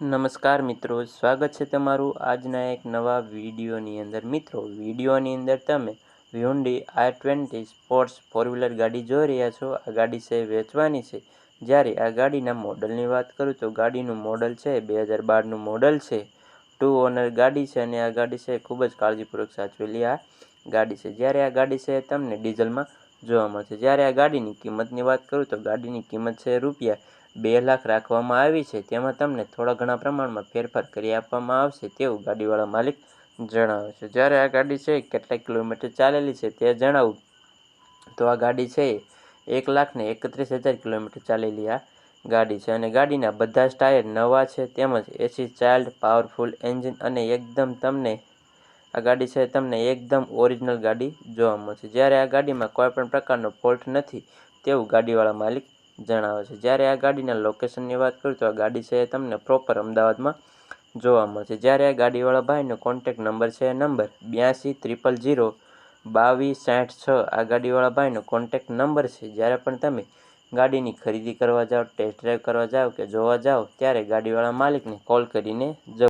નમસ્કાર મિત્રો, સ્વાગત છે તમારું આજના એક નવા વિડીયોની અંદર. મિત્રો, વિડીયોની અંદર તમે Hyundai R twenty sports four wheeler ગાડી જોઈ રહ્યા છો. આ ગાડી છે, વેચવાની છે. જ્યારે આ ગાડીના મોડલની વાત કરું તો ગાડીનું મોડલ છે, બે હજાર બારનું મોડલ છે. ટુ ઓનર ગાડી છે અને આ ગાડી છે, ખૂબ જ કાળજીપૂર્વક સાચવેલી આ ગાડી છે. જ્યારે આ ગાડી છે, તમને ડીઝલમાં જોવા મળશે. જ્યારે આ ગાડીની કિંમતની વાત કરું તો ગાડીની કિંમત છે રૂપિયા બે લાખ રાખવામાં આવી છે. તેમાં તમને થોડા ઘણા પ્રમાણમાં ફેરફાર કરી આપવામાં આવશે તેવું ગાડીવાળા માલિક જણાવે છે. જ્યારે આ ગાડી છે કેટલા કિલોમીટર ચાલેલી છે તે જણાવું તો આ ગાડી છે એક લાખ ને એકત્રીસ હજાર કિલોમીટર ચાલેલી આ ગાડી છે અને ગાડીના બધા જ ટાયર નવા છે તેમજ એસી ચાઇલ્ડ, પાવરફુલ એન્જિન અને એકદમ તમને આ ગાડી છે તમને એકદમ ઓરિજિનલ ગાડી જોવા મળશે. જ્યારે આ ગાડીમાં કોઈ પણ પ્રકારનો ફોલ્ટ નથી તેવું ગાડીવાળા માલિક જણાવે છે. જ્યારે આ ગાડીના લોકેશનની વાત કરું તો આ ગાડી છે એ તમને પ્રોપર અમદાવાદમાં જોવા મળશે. જ્યારે આ ગાડીવાળા ભાઈનો કોન્ટેક નંબર છે નંબર બ્યાસી ત્રિપલ જીરો બાવીસ સાઠ છ આ ગાડીવાળા ભાઈનો કોન્ટેક નંબર છે. જ્યારે પણ તમે ગાડીની ખરીદી કરવા જાઓ ટેસ્ટ ડ્રાઈવ કરવા જાઓ કે જોવા જાઓ, ત્યારે ગાડીવાળા માલિકને કોલ કરીને જવું